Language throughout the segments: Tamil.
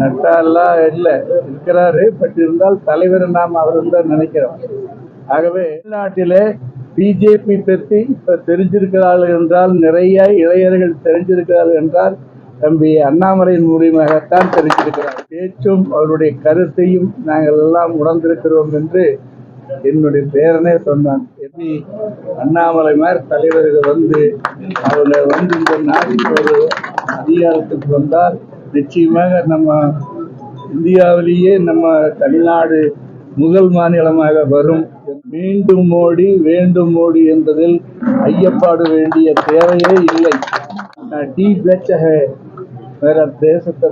நட்டாலாம் இல்லை இருக்கிறாரு பட் இருந்தால் தலைவர் நாம் அவர் தான் நினைக்கிறோம். ஆகவே தமிழ்நாட்டிலே பிஜேபி பற்றி இப்போ தெரிஞ்சிருக்கிறார்கள் என்றால் நிறைய இளைஞர்கள் தெரிஞ்சிருக்கிறார்கள் என்றால் தம்பி அண்ணாமலையின் மூலியமாகத்தான் தெரிஞ்சிருக்கிறார். பேச்சும் அவருடைய கருத்தையும் நாங்கள் எல்லாம் உணர்ந்திருக்கிறோம் என்று என்னுடைய பேரனே சொன்னான். எப்படி அண்ணாமலை மாதிரி தலைவர்கள் வந்து அவங்க வந்து இந்த நாட்டுக்கு ஒரு அதிகாரத்துக்கு வந்தால் நிச்சயமாக நம்ம இந்தியாவிலேயே நம்ம தமிழ்நாடு முதல் மாநிலமாக வரும். மீண்டும் மோடி வேண்டும் மோடி என்பதில் ஐயப்பாடு வேண்டிய தேவையே இல்லை. டி பேச்சக வேற தேசத்தை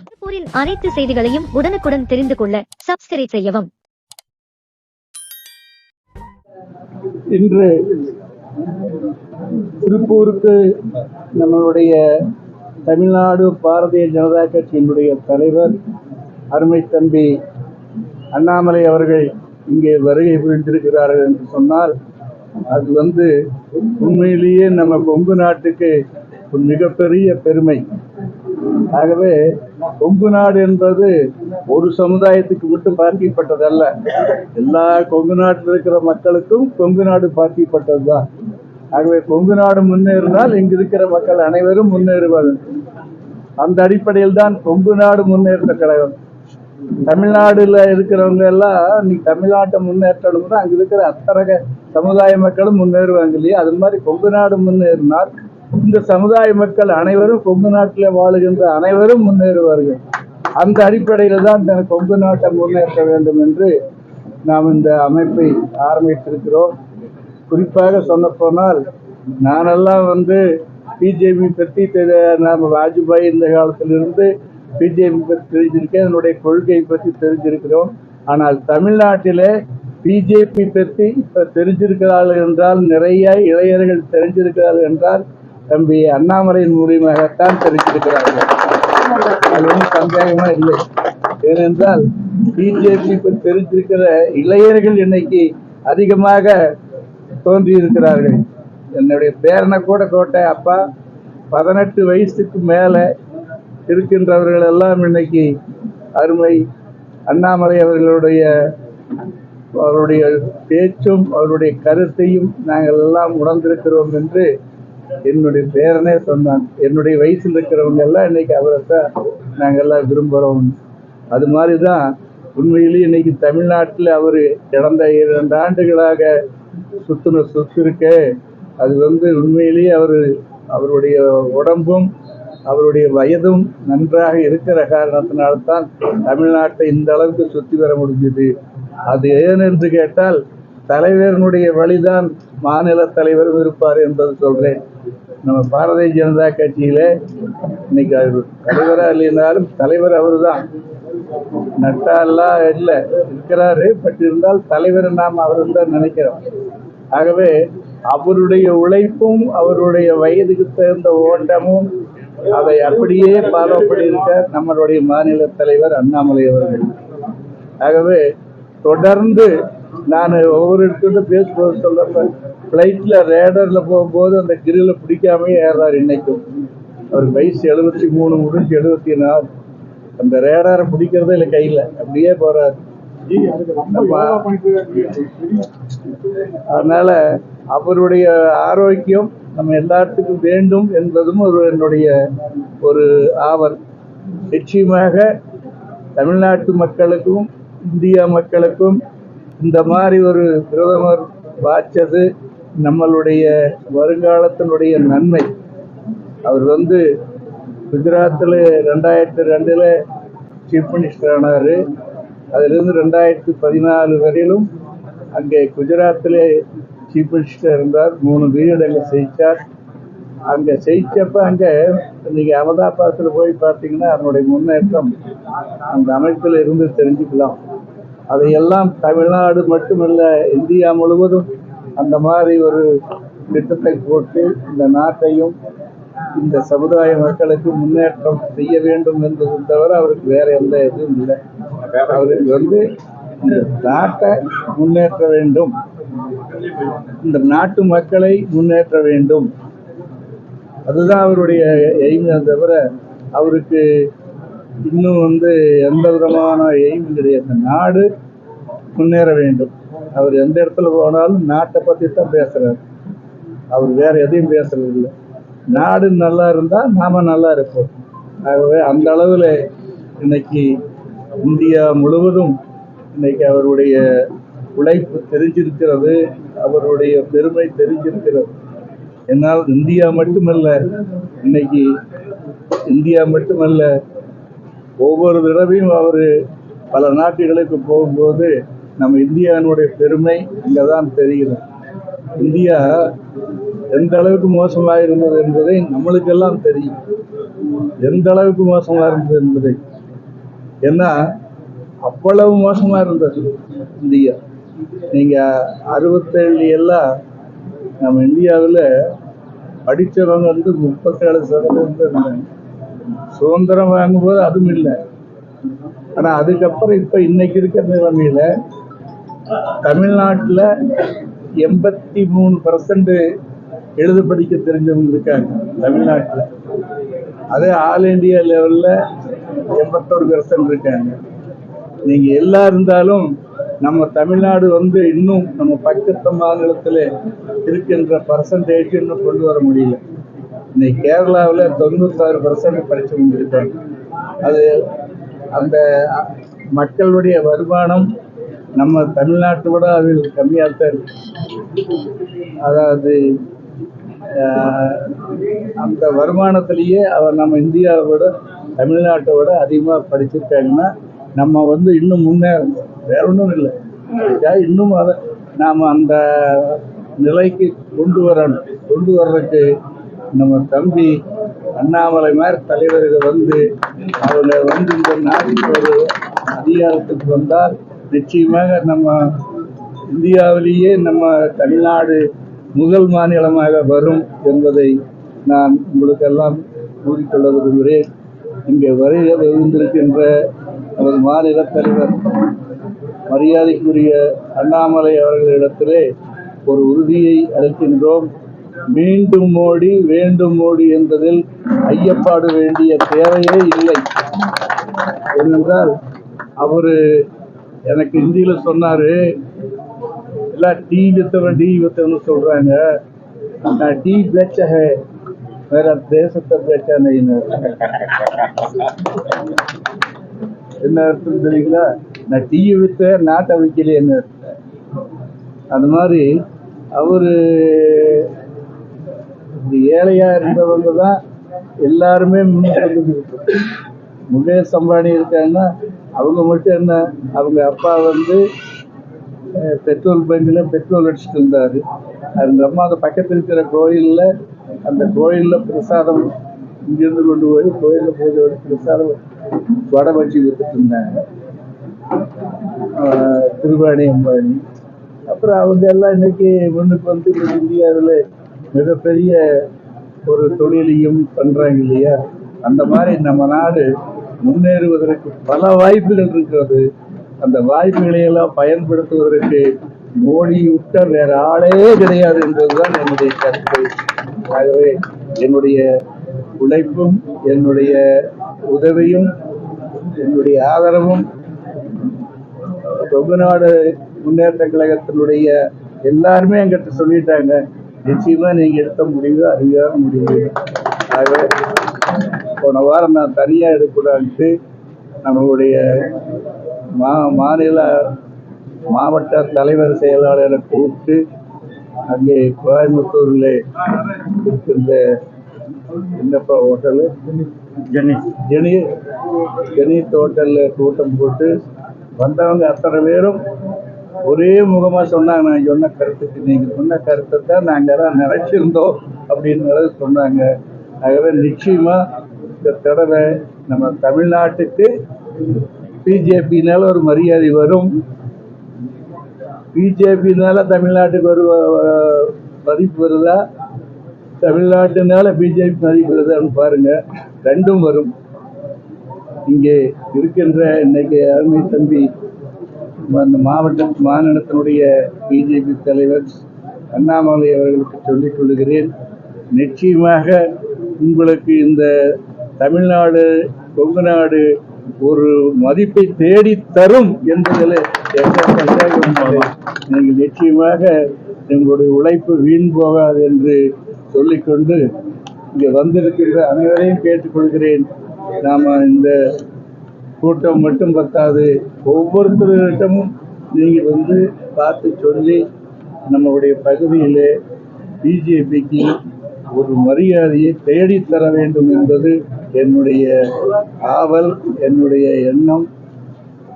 திருப்பூரின் அனைத்து செய்திகளையும் உடனுக்குடன் தெரிந்து கொள்ள சப்ஸ்கிரைப் செய்யவும். இன்று திருப்பூருக்கு நம்மளுடைய தமிழ்நாடு பாரதிய ஜனதா கட்சியினுடைய தலைவர் அருமை தம்பி அண்ணாமலை அவர்கள் இங்கே வருகை புரிந்திருக்கிறார்கள் என்று சொன்னால் அது வந்து உண்மையிலேயே நம்ம கொங்கு நாட்டுக்கு ஒரு மிகப்பெரிய பெருமை. ஆகவே கொங்கு நாடு என்பது ஒரு சமுதாயத்துக்கு மட்டும் பார்க்கப்பட்டதல்ல. எல்லா கொங்கு நாட்டில் இருக்கிற மக்களுக்கும் கொங்கு நாடு பார்க்கப்பட்டது தான் ஆகவே கொங்கு நாடு முன்னேறினால் இங்கு இருக்கிற மக்கள் அனைவரும் முன்னேறுவார்கள். அந்த அடிப்படையில் தான் கொங்கு நாடு முன்னேற்ற கழகம். தமிழ்நாடுல இருக்கிறவங்க எல்லாம் நீ தமிழ்நாட்டை முன்னேற்றணும்னா அங்க இருக்கிற அத்தரக சமுதாய மக்களும் முன்னேறுவாங்க இல்லையா? அது மாதிரி கொங்கு நாடு முன்னேறினால் இந்த சமுதாய மக்கள் அனைவரும் கொங்கு நாட்டில் வாழுகின்ற அனைவரும் முன்னேறுவார்கள். அந்த அடிப்படையில் தான் கொங்கு நாட்டை முன்னேற்ற வேண்டும் என்று நாம் இந்த அமைப்பை ஆரம்பித்திருக்கிறோம். குறிப்பாக சொல்லப்போனால் நானெல்லாம் வந்து பிஜேபி பற்றி தெரி- நாம் வாஜ்பாய் இந்த காலத்திலிருந்து பிஜேபி பற்றி தெரிஞ்சிருக்கேன். அதனுடைய கொள்கையை பற்றி தெரிஞ்சிருக்கிறோம். ஆனால் தமிழ்நாட்டிலே பிஜேபி பற்றி இப்போ தெரிஞ்சிருக்கிறார்கள் என்றால் நிறைய இளைஞர்கள் தெரிஞ்சிருக்கிறார்கள் என்றால் தம்பி அண்ணாமலையின் மூலியமாகத்தான் தெரிஞ்சிருக்கிறார்கள். அது ஒன்றும் சந்தேகமாக இல்லை. ஏனென்றால் பிஜேபி இப்போ தெரிஞ்சிருக்கிற இளைஞர்கள் இன்னைக்கு அதிகமாக தோன்றி இருக்கிறார்கள் என்னுடைய பேரனை கூட கோட்டை அப்பா பதினெட்டு வயசுக்கு மேலே இருக்கின்றவர்கள் எல்லாம் இன்னைக்கு அருமை அண்ணாமலை அவர்களுடைய அவருடைய பேச்சும் அவருடைய கருத்தையும் நாங்கள் எல்லாம் உணர்ந்திருக்கிறோம் என்று என்னுடைய பேரனே சொன்னான். என்னுடைய வயசில் இருக்கிறவங்க எல்லாம் இன்னைக்கு அவரை தான் நாங்கள் எல்லாம் விரும்புகிறோம் அது மாதிரி தான் உண்மையிலேயே இன்னைக்கு தமிழ்நாட்டில் அவர் கடந்த இரண்டு ஆண்டுகளாக சுத்தின சுத்திருக்க அது வந்து உண்மையிலேயே அவர் அவருடைய உடம்பும் அவருடைய வயதும் நன்றாக இருக்கிற காரணத்தினால்தான் தமிழ்நாட்டை இந்த அளவுக்கு சுற்றி வர முடிஞ்சது. அது ஏன் என்று கேட்டால் தலைவரனுடைய வழிதான் மாநில தலைவரும் இருப்பார் என்பது சொல்றேன். நம்ம பாரதிய ஜனதா கட்சியில இன்னைக்கு அவர் தலைவராக இல்லைனாலும் தலைவர் அவர்தான். நட்டாலாம் இல்லை இருக்கிறாரு. பட் இருந்தால் தலைவர் நாம் அவர் தான் நினைக்கிறோம். ஆகவே அவருடைய உழைப்பும் அவருடைய வயதுக்கு தகுந்த ஓட்டமும் அதை அப்படியே ஃபாலோ நம்மளுடைய மாநில தலைவர் அண்ணாமலை அவர்கள். ஆகவே தொடர்ந்து நான் ஒவ்வொரு இடத்துல பேசும்போது சொல்றப்ப ஃப்ளைட்டில் ரேடரில் போகும்போது அந்த கிரில பிடிக்காமயே ஏறார் இன்னைக்கும். அவர் வயசு எழுபத்தி மூணு முடிஞ்சு எழுபத்தி நாலு. அந்த ரேடாரை பிடிக்கிறதே இல்லை கையில். அப்படியே போறாரு. அதனால அவருடைய ஆரோக்கியம் நம்ம எல்லாத்துக்கும் வேண்டும் என்பதும் ஒரு என்னுடைய ஒரு ஆவல். நிச்சயமாக தமிழ்நாட்டு மக்களுக்கும் இந்தியா மக்களுக்கும் இந்த மாதிரி ஒரு பிரதமர் வாய்ச்சது நம்மளுடைய வருங்காலத்தினுடைய நன்மை. அவர் வந்து குஜராத்தில் ரெண்டாயிரத்தி ரெண்டில் சீஃப் மினிஸ்டர் ஆனார். அதிலிருந்து ரெண்டாயிரத்தி பதினாலு வரையிலும் அங்கே குஜராத்திலே சீஃப் மினிஸ்டர் இருந்தார். மூணு பீரியட் செய்தார் அங்கே செய்தப்ப அங்கே நீங்கள் அகமதாபாத்தில் போய் பார்த்தீங்கன்னா அதனுடைய முன்னேற்றம் அந்த அமைப்பில் இருந்து தெரிஞ்சுக்கலாம். அதையெல்லாம் தமிழ்நாடு மட்டுமல்ல இந்தியா முழுவதும் அந்த மாதிரி ஒரு திட்டத்தை போட்டு இந்த நாட்டையும் இந்த சமுதாய மக்களுக்கு முன்னேற்றம் செய்ய வேண்டும் என்பது தவிர அவருக்கு வேற எந்த இதுவும் இல்லை. அவருக்கு வந்து இந்த நாட்டை முன்னேற்ற வேண்டும். இந்த நாட்டு மக்களை முன்னேற்ற வேண்டும். அதுதான் அவருடைய எய்மே தவிர அவருக்கு இன்னும் வந்து எந்த விதமான எய்மும் கிடையாது. நாடு முன்னேற வேண்டும். அவர் எந்த இடத்துல போனாலும் நாட்டை பற்றி தான் பேசுகிறார் அவர் வேற எதையும் பேசுறது இல்லை நாடு நல்லா இருந்தால் நாம் நல்லா இருப்போம். ஆகவே அந்த அளவில் இன்னைக்கு இந்தியா முழுவதும் இன்னைக்கு அவருடைய உழைப்பு தெரிஞ்சிருக்கிறது அவருடைய பெருமை தெரிஞ்சிருக்கிறது. என்னால் இந்தியா மட்டுமல்ல இன்னைக்கு இந்தியா மட்டுமல்ல ஒவ்வொரு தடவையும் அவர் பல நாட்டுகளுக்கு போகும்போது நம்ம இந்தியாவினுடைய பெருமை இங்கே தான் தெரிகிறது. இந்தியா எந்த அளவுக்கு மோசமாக இருந்தது என்பதை நம்மளுக்கெல்லாம் தெரியும். எந்த அளவுக்கு மோசமாக இருந்தது என்பதை. ஏன்னா அவ்வளவு மோசமாக இருந்தது இந்தியா. நீங்கள் அறுபத்தேழு எல்லாம் நம்ம இந்தியாவில் படித்தவங்க வந்து முப்பத்தேழு சதவீதம் இருந்தாங்க. சுதந்திரம் வாங்கும்போது அதுவும் இல்லை. ஆனால் அதுக்கப்புறம் இப்போ இன்னைக்கு இருக்கிற நிலைமையில் தமிழ்நாட்டில் எண்பத்தி மூணு பர்சன்ட் எழுத படிக்க தெரிஞ்சவங்க இருக்காங்க தமிழ்நாட்டில். அதே ஆல் இந்தியா லெவலில் எண்பத்தோரு பர்சன்ட் இருக்காங்க. நீங்கள் எல்லா இருந்தாலும் நம்ம தமிழ்நாடு வந்து இன்னும் நம்ம பக்கத்து மாநிலத்தில் இருக்கின்ற பர்சன்டேஜ் இன்னும் கொண்டு வர முடியல. இன்னைக்கு கேரளாவில் தொண்ணூத்தாறு பர்சன்ட் படித்தவங்க இருக்காங்க அது அந்த மக்களுடைய வருமானம் நம்ம தமிழ்நாட்டை விட அதில் கம்மியாக தான் இருக்கு. அதாவது அந்த வருமானத்திலேயே அவர் நம்ம இந்தியாவை விட தமிழ்நாட்டை விட அதிகமாக படிச்சிருக்காங்கன்னா நம்ம வந்து இன்னும் முன்னேறணும். வேற ஒன்றும் இல்லை. இன்னும் அதை நாம் அந்த நிலைக்கு கொண்டு வரணும். கொண்டு வர்றதுக்கு நம்ம தம்பி அண்ணாமலை மாதிரி தலைவர்கள் வந்து அவங்க வந்து இந்த நாட்டுக்கு ஒரு அதிகாரத்துக்கு வந்தால் நிச்சயமாக நம்ம இந்தியாவிலேயே நம்ம தமிழ்நாடு முதல் மாநிலமாக வரும் என்பதை நான் உங்களுக்கெல்லாம் கூறிக்கொள்ள விரும்புகிறேன் இங்கே வருகை வந்திருக்கின்ற நமது மாநில தலைவர் மரியாதைக்குரிய அண்ணாமலை அவர்களிடத்திலே ஒரு உறுதியை அளிக்கின்றோம். மீண்டும் மோடி வேண்டும் மோடி என்பதில் ஐயப்பாடு வேண்டிய தேவையே இல்லை. ஏனென்றால் அவர் எனக்கு ஹிந்தியில் சொன்னார் எல்லாம் டீ வித்தவன் டீ வித்தவன் சொல்கிறாங்க நான் டீ பேச்ச ஹே வேற தேசத்தை பேச்சா நெய்னு என்ன அர்த்தம் தெரியுங்களா? நான் டீயை வித்த நாட்டை வைக்கலையேன்னு அர்த்தம். அந்த மாதிரி அவர் ஏழையாக இருந்தவங்க தான் எல்லாருமே முன்னேறது முகேஷ் அம்பானி இருக்காங்கன்னா அவங்க மட்டும் என்ன அவங்க அப்பா வந்து பெட்ரோல் பங்கில் பெட்ரோல் அடிச்சுட்டு இருந்தார். அவங்க அம்மா அந்த பக்கத்தில் இருக்கிற கோயிலில் அந்த கோயிலில் பிரசாதம் இங்கேருந்து கொண்டு போய் கோயிலில் பூஜை வச்சு பிரசாதம் வடை வச்சு வித்துட்டு இருந்தாங்க. திருவாணி அம்பானி. அப்புறம் அவங்க எல்லாம் இன்னைக்கு முன்னுக்கு வந்து இந்தியாவில் மிகப்பெரிய ஒரு தொழிலையும் பண்ணுறாங்க இல்லையா? அந்த மாதிரி நம்ம நாடு முன்னேறுவதற்கு பல வாய்ப்புகள் இருக்கிறது. அந்த வாய்ப்புகளை எல்லாம் பயன்படுத்துவதற்கு மோடி விட்ட வேற ஆளே கிடையாது என்பதுதான் என்னுடைய கருத்து. ஆகவே என்னுடைய உழைப்பும் என்னுடைய உதவியும் என்னுடைய ஆதரவும் தொங்கு நாடு முன்னேற்ற கழகத்தினுடைய எல்லாருமே என்கிட்ட சொல்லிட்டாங்க. நிச்சயமா நீங்க எடுத்த முடிவு அறிவான முடிவு. ஆகவே போன வாரம் நான் தனியா எடுக்கூடாதுன்ட்டு நம்மளுடைய மா மாநில மாவட்ட தலைவர் செயலாளரை கூப்பிட்டு அங்கே கோயம்புத்தூரில் இருக்கின்ற என்னப்பா ஹோட்டலு? ஜெனி ஜெனி ஜெனித் ஹோட்டலில் கூட்டம் போட்டு வந்தவங்க அத்தனை பேரும் ஒரே முகமாக சொன்னாங்க. நான் சொன்ன கருத்துக்கு நீங்கள் சொன்ன கருத்தை தான் நாங்கள் தான் நினைச்சிருந்தோம் அப்படின்னு சொன்னாங்க. ஆகவே நிச்சயமாக இந்த தடவை நம்ம தமிழ்நாட்டுக்கு பிஜேபினால ஒரு மரியாதை வரும். பிஜேபினால தமிழ்நாட்டுக்கு ஒரு மதிப்பு வருதா? தமிழ்நாட்டுனால பிஜேபி மதிப்பு வருதான்னு பாருங்க. ரெண்டும் வரும். இங்கே இருக்கின்ற இன்னைக்கு அருமை தம்பி அந்த மாவட்ட மாநிலத்தினுடைய பிஜேபி தலைவர் அண்ணாமலை அவர்களுக்கு சொல்லிக் கொள்கிறேன். நிச்சயமாக உங்களுக்கு இந்த தமிழ்நாடு கொங்கு நாடு ஒரு மதிப்பை தேடி தரும் என்பதில் எந்த நீங்கள் நிச்சயமாக எங்களுடைய உழைப்பு வீண் போகாது என்று சொல்லிக்கொண்டு இங்கே வந்திருக்கின்ற அனைவரையும் கேட்டுக்கொள்கிறேன். நாம் இந்த கூட்டம் மட்டும் பத்தாது ஒவ்வொருத்தரிடமும் நீங்கள் வந்து பார்த்து சொல்லி நம்மளுடைய பகுதியில் பிஜேபிக்கு ஒரு மரியாதையை தேடித்தர வேண்டும் என்பது என்னுடைய ஆவல் என்னுடைய எண்ணம்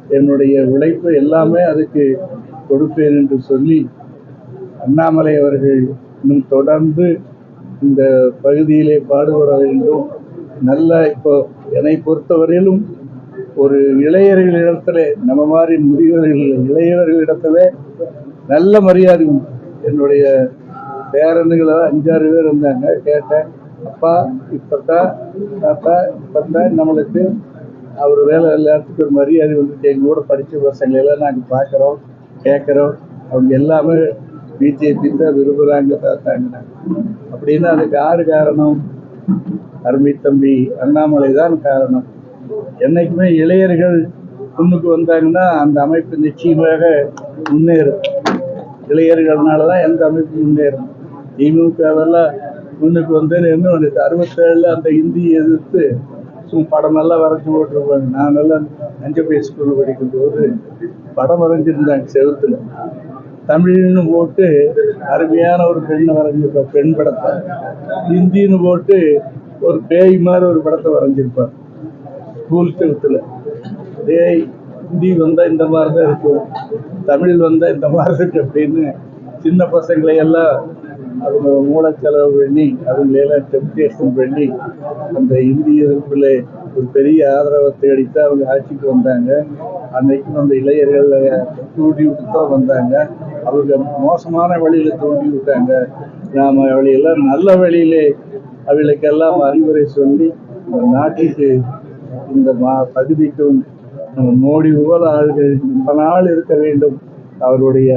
என்னுடைய உழைப்பு எல்லாமே அதுக்கு கொடுப்பேன் என்று சொல்லி அண்ணாமலை அவர்கள் இன்னும் தொடர்ந்து இந்த பகுதியிலே பாடுபட வேண்டும். நல்ல இப்போ என்னை பொறுத்தவரையிலும் ஒரு இளையர்களிடத்துல நம்ம மாதிரி முதியவர்கள் இளையவர்களிடத்துல நல்ல மரியாதை உண்டு என்னுடைய பேரனுகளை அஞ்சாறு பேர் இருந்தாங்க கேட்டேன். அப்பா இப்பதான் தாத்தா இப்பதான் நம்மளுக்கு அவர் வேலை எல்லாத்துக்கு ஒரு மரியாதை வந்துட்டு எங்கள் கூட படித்த பசங்களை எல்லாம் நாங்கள் பார்க்குறோம் கேட்குறோம். அவங்க எல்லாமே பிஜேபி தான் விரும்புகிறாங்க தாத்தாங்க. அப்படின்னா அதுக்கு யார் காரணம்? அருமை தம்பி அண்ணாமலை தான் காரணம். என்னைக்குமே இளையர்கள் முன்னுக்கு வந்தாங்கன்னா அந்த அமைப்பு நிச்சயமாக முன்னேறும். இளையர்கள்னால தான் எந்த அமைப்பு முன்னேறும். திமுகவெல்லாம் முன்னுக்கு வந்தேன்னு என்ன பண்ணிட்டு அறுபத்தேழில் அந்த ஹிந்தியை எதிர்த்து சும்மா படம் நல்லா வரைஞ்சி போட்டிருப்பாங்க நான் நல்லா அஞ்சப்பை ஸ்கூலில் படிக்கும்போது படம் வரைஞ்சிருந்தாங்க செவுத்துல. தமிழ்னு போட்டு அருமையான ஒரு பெண்ணை வரைஞ்சிருப்பார் பெண் படத்தை. ஹிந்தின்னு போட்டு ஒரு பேய் மாதிரி ஒரு படத்தை வரைஞ்சிருப்பார் ஸ்கூல் செவத்தில். டேய் ஹிந்தி வந்தால் இந்த மாதிரி தான் இருக்கும். தமிழ் வந்தால் இந்த மாதிரி இருக்கு அப்படின்னு சின்ன பசங்களை எல்லாம் அவங்க மூலச்செலவு பண்ணி அவங்களையெல்லாம் டெம்டேஷன் பண்ணி அந்த இந்திய எதிர்ப்பில் ஒரு பெரிய ஆதரவை தேடித்து அவங்க ஆட்சிக்கு வந்தாங்க. அன்னைக்கும் அந்த இளைஞர்கள் தூண்டி விட்டு தான் வந்தாங்க. அவங்க மோசமான வழியில் தூண்டி விட்டாங்க நாம் அவளையெல்லாம் நல்ல வழியிலே அவளுக்கெல்லாம் அறிவுரை சொல்லி இந்த நாட்டுக்கு இந்த மா பகுதிக்கும் நம்ம மோடி போல ஆளுகள் ரொம்ப நாள் இருக்க வேண்டும். அவருடைய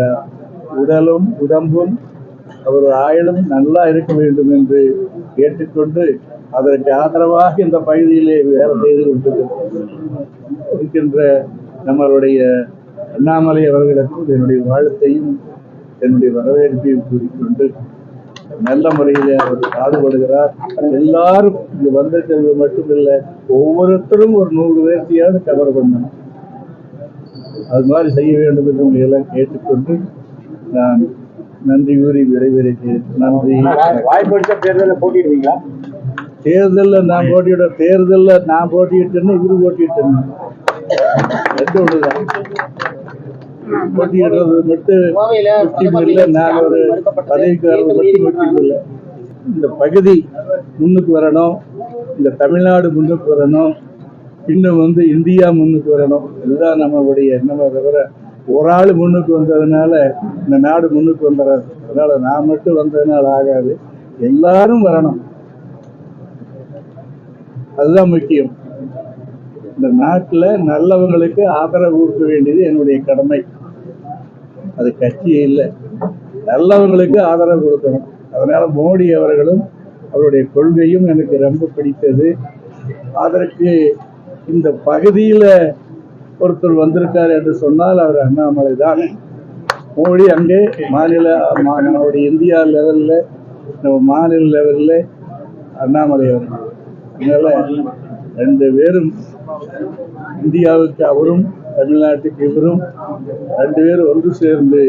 உடலும் உடம்பும் அவர் ஆயுளும் நல்லா இருக்க வேண்டும் என்று கேட்டுக்கொண்டு அதற்கு ஆதரவாக இந்த பகுதியிலே வேலை செய்து கொண்டு இருக்கின்ற நம்மளுடைய அண்ணாமலை அவர்களுக்கு என்னுடைய வாழ்த்தையும் என்னுடைய வரவேற்பையும் கூறிக்கொண்டு நல்ல முறையில் அவர் பாடுபடுகிறார். எல்லாரும் இங்க வந்திருக்கிறது மட்டுமில்லை ஒவ்வொருத்தரும் ஒரு நூறு பேர்த்தையாவது கவர் பண்ணணும். அது மாதிரி செய்ய வேண்டும் என்று உங்களை எல்லாம் கேட்டுக்கொண்டு நான் நன்றி கூறி விடைபெறுகிறேன். நன்றி. வாய்ப்பு அடிச்சா தேர்தலில் போட்டிடுவீங்களா தேர்தலில் நான் போட்டியிட தேர்தலில் நான் போட்டியிட்டேன்னு இவரு போட்டியிட்டேன்னு ரெண்டு ஒண்ணுதான். போட்டியிடுறது மட்டும் முக்கியம் இல்லை நான் ஒரு பதவிக்கு வர்றது மட்டும் முக்கியம் இல்லை. இந்த பகுதி முன்னுக்கு வரணும். இந்த தமிழ்நாடு முன்னுக்கு வரணும். இன்னும் வந்து இந்தியா முன்னுக்கு வரணும். இதுதான் நம்மளுடைய எண்ணமே தவிர ஒரு ஆள் முன்னுக்கு வந்ததுனால இந்த நாடு முன்னுக்கு வந்துடாது அதனால நான் மட்டும் வந்ததுனால ஆகாது. எல்லாரும் வரணும். அதுதான் முக்கியம். இந்த நாட்டில் நல்லவங்களுக்கு ஆதரவு கொடுக்க வேண்டியது என்னுடைய கடமை. அது கட்சியே இல்லை. நல்லவங்களுக்கு ஆதரவு கொடுக்கணும். அதனால் மோடி அவர்களும் அவருடைய கொள்கையும் எனக்கு ரொம்ப பிடித்தது. அதற்கு இந்த பகுதியில் ஒருத்தர் வந்திருக்கார் என்று சொன்னால் அவர் அண்ணாமலை தான். மோடி அங்கே மாநில நம்மளுடைய இந்தியா லெவலில் நம்ம மாநில லெவலில் அண்ணாமலை அவர்கள். அதனால் ரெண்டு பேரும் இந்தியாவுக்கு அவரும் தமிழ்நாட்டுக்கு இவரும் ரெண்டு பேரும் ஒன்று சேர்ந்து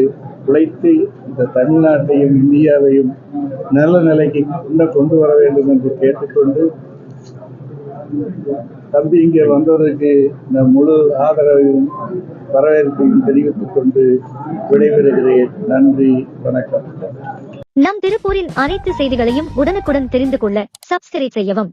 உழைத்து இந்த தமிழ்நாட்டையும் இந்தியாவையும் நல்ல நிலைக்கு கொண்டு வர வேண்டும் என்று கேட்டுக்கொண்டு தம்பி இங்கே வந்தவருக்கு இந்த முழு ஆதரவையும் வரவேற்பையும் தெரிவித்துக் கொண்டு விடைபெறுகிறேன். நன்றி வணக்கம். நம் திருப்பூரின் அனைத்து செய்திகளையும் உடனுக்குடன் தெரிந்து கொள்ள சப்ஸ்கிரைப் செய்யவும்.